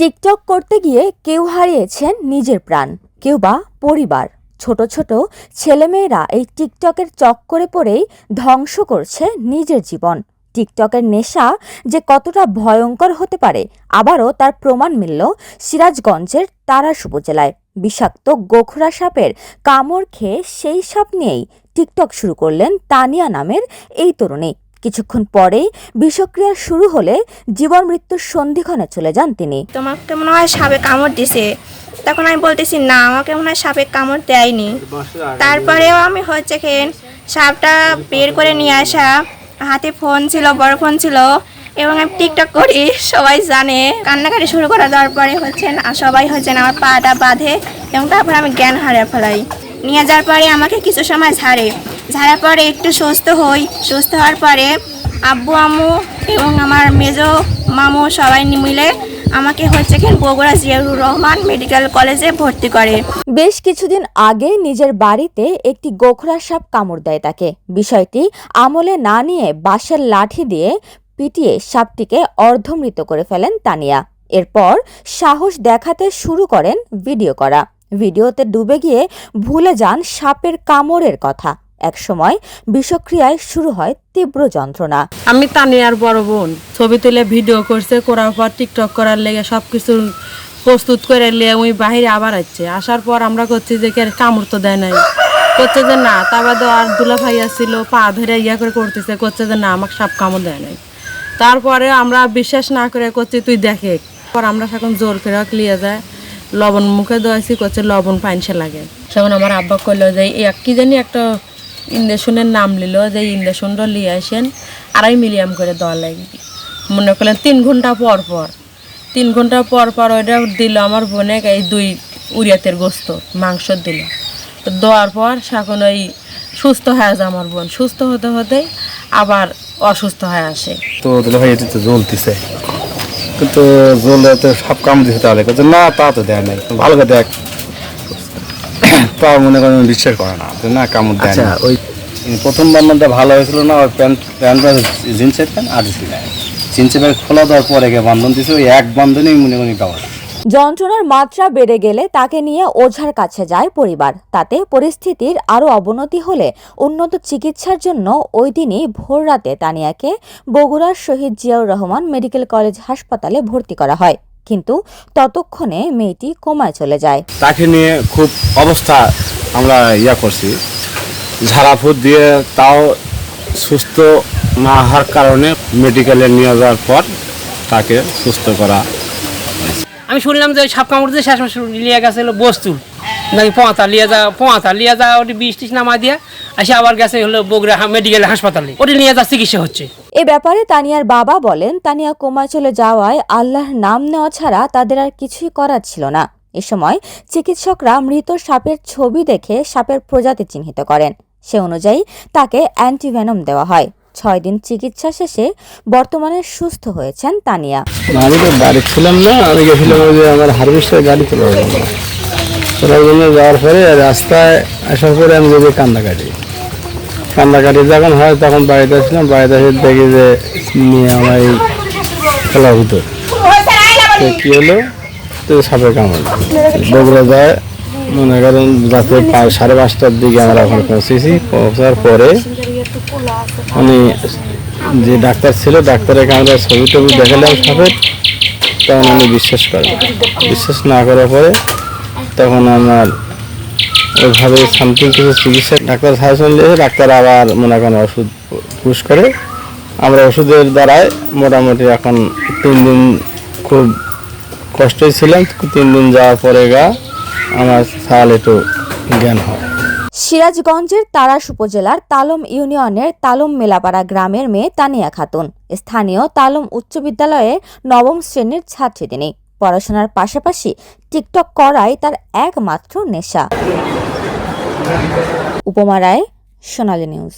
TikTok করতে গিয়ে কেউ হারিয়েছেন নিজের প্রাণ, কেউ বা পরিবার। ছোট ছোট ছেলেমেয়েরা এই টিকটকের চক্করে পড়েই ধ্বংস করছে নিজের জীবন। টিকটকের নেশা যে কতটা ভয়ঙ্কর হতে পারে, আবারও তার প্রমাণ মিলল সিরাজগঞ্জের তারাস উপজেলায়। বিষাক্ত গোখরা সাপের কামড় খেয়ে সেই সাপ নিয়েই টিকটক শুরু করলেন তানিয়া নামের এই তরুণী। কিছুক্ষণ পরেই বিষক্রিয়া শুরু হলে জীবন মৃত্যুর সন্ধিক্ষণে চলে যান তিনি। তোমাকে মনে হয় সাপে কামড় দিছে। তখন আমি বলতেছি, না, আমাকে মনে হয় সাপে কামড় দেয়নি। তারপরেও আমি হচ্ছে কি, সাপটা বের করে নিয়ে আসা, হাতে ফোন ছিল, বড় ফোন ছিল, এবং আমি টিকটক করি, সবাই জানে। কান্নাকাটি শুরু করা দেওয়ার পরে হচ্ছে না, সবাই হচ্ছে না, আমার পাটা বাঁধে, এবং তারপরে আমি জ্ঞান হারিয়ে ফেলাই। নিয়ে যাওয়ার পরে আমাকে কিছু সময় ঝাড়ে ঝাড়ার পরে একটু সুস্থ হই, সুস্থ হওয়ার পরে আব্বু, আম্মু এবং আমার মেজো মামু সবাই মিলে আমাকে হচ্ছে কি বগুড়া জিয়াউর রহমান মেডিকেল কলেজে ভর্তি করে। বেশ কিছুদিন আগে নিজের বাড়িতে একটি গোখরা সাপ কামড় দেয় তাকে। বিষয়টি আমলে না নিয়ে বাঁশের লাঠি দিয়ে পিটিয়ে সাপটিকে অর্ধমৃত করে ফেলেন তানিয়া। এরপর সাহস দেখাতে শুরু করেন ভিডিও করা। ভিডিওতে ডুবে গিয়ে ভুলে যান সাপের কামড়ের কথা। একসময় বিষক্রিয়ায় শুরু হয় তীব্র যন্ত্রণা। আমি তানিয়ার বড় বোন। ছবি তুলে ভিডিও করছে, করার পর টিকটক করার লেগে সব কিছু প্রস্তুত করে নিয়ে ওই বাহিরে আবার আসছে। আসার পর আমরা করছি যে কে কামড় তো দেয় নাই। করছে যে না, তা বাদে আর দুলা ভাই আসছিল, পা ধরে ইয়া করে করতেছে, করছে যে না, আমাকে সাপ কামড় দেয় নাই। তারপরে আমরা বিশ্বাস না করে করছি, তুই দেখে পর আমরা এখন জোর করে লিয়ে যায়। লবণ মুখে দেওয়াছি করছে লবণ পাইনসে লাগে। সেখন আমার আব্বা করল যে কি জানি একটা ইন্ডেশনের নাম নিল যে ইন্ডেশনটা নিয়ে আসেন, আড়াই মিলিয়াম করে দেওয়া লাগবে। মনে করলেন তিন ঘণ্টা পর পর। তিন ঘণ্টা পর পর ওইটা দিল আমার বোনে, এই দুই উড়িয়াতের গোস্ত, মাংস দিল। তো দেওয়ার পর এখন ওই সুস্থ হয়ে যায় আমার বোন। সুস্থ হতে হতে আবার অসুস্থ হয়ে আসে। তো ভাই তো জ্বলতেছে। কিন্তু জ্বলে তো সব কাম দিতে তাহলে। না, তা তো দেয় নাই। ভালো করে দেখ। মনে করেন বিশ্বাস করে না। না কামড় দেয় না। ওই প্রথম বান্নাটা ভালো হয়েছিল না ওর প্যান্ট প্যান্টটা জিন্সের প্যান্ট আর জিন্সের প্যান্ট। খোলা দেওয়ার পরে গিয়ে বান্ধন দিছে ওই এক বান্ধনেই মনে করি কামড় যন্ত্রণার মাত্রা বেড়ে গেলে তাকে নিয়ে ওঝার কাছে যায় পরিবার। তাতে পরিস্থিতির আরও অবনতি হলে উন্নত চিকিৎসার জন্য ওই দিনই ভোর রাতে তানিয়াকে বগুড়ার শহীদ জিয়াউর রহমান মেডিকেল কলেজ হাসপাতালে ভর্তি করা হয়। কিন্তু ততক্ষণে মেয়েটি কোমায় চলে যায়। তাকে নিয়ে খুব অবস্থা আমরা ইয়া করছি। ঝাড়াফুট দিয়ে তাও সুস্থ না হওয়ার কারণে মেডিকেলে নিয়ে যাওয়ার পর তাকে সুস্থ করা আমি শুনলাম যে সাপ কামড় দিয়ে শেষ মাস লিয়ে গেছে হলো বস্তুর। নাকি পোঁতা লিয়ে যা পোঁতা লিয়ে যা ওটি বিষ টিস নামা দিয়া আসে আবার গেছে হলো বগুড়া মেডিকেল হাসপাতালে। ওটি নিয়ে যা চিকিৎসা হচ্ছে। এ ব্যাপারে তানিয়ার বাবা বলেন, তানিয়া কোমায় চলে যাওয়ায় আল্লাহর নাম নেওয়া ছাড়া তাদের আর কিছুই করার ছিল না। এ সময় চিকিৎসকরা মৃত সাপের ছবি দেখে সাপের প্রজাতি চিহ্নিত করেন। সে অনুযায়ী তাকে অ্যান্টিভেনম দেওয়া হয়। ছয় দিন চিকিৎসা শেষে বর্তমানে সুস্থ হয়েছেন তানিয়া। আমি তো বাড়ি ছিলাম না, আমি গেছিলাম যে আমার হারভেস্টার গাড়ি তোলার জন্য তোলার জন্য যাওয়ার পরে রাস্তায় আসার পরে আমি যদি কান্দাকাটি যখন হয় তখন বাড়িতে আসলাম, বাড়িতে এসে দেখি যে নিয়ে আমার এই খেলা ভিতর তো কী হলো? তো সাপের কামড়। বগুড়া যায়, মনে করেন রাতে সাড়ে পাঁচটার দিকে আমরা ওখানে পৌঁছেছি। পৌঁছার পরে উনি যে ডাক্তার ছিল, ডাক্তারের আমরা ছবি টবি দেখালাম সাপের তখন উনি বিশ্বাস করেন। বিশ্বাস না করার পরে তখন আমার ওইভাবে সামথিং কিছু চিকিৎসা ডাক্তার সাজেশন দিয়েছে, ডাক্তার আবার মনে করেন ওষুধ পুশ করে। আমরা ওষুধের দ্বারাই মোটামুটি এখন তিন দিন খুব কষ্টই ছিলাম, তিন দিন যাওয়ার পরে গা আমার তাহলে একটু জ্ঞান হয়। সিরাজগঞ্জের তারাস উপজেলার তালম ইউনিয়নের তালম মেলাপাড়া গ্রামের মেয়ে তানিয়া খাতুন। স্থানীয় তালম উচ্চ বিদ্যালয়ের নবম শ্রেণির ছাত্রী তিনি। পড়াশোনার পাশাপাশি টিকটক করাই তার একমাত্র নেশা। উপমা রায় সোনালী নিউজ।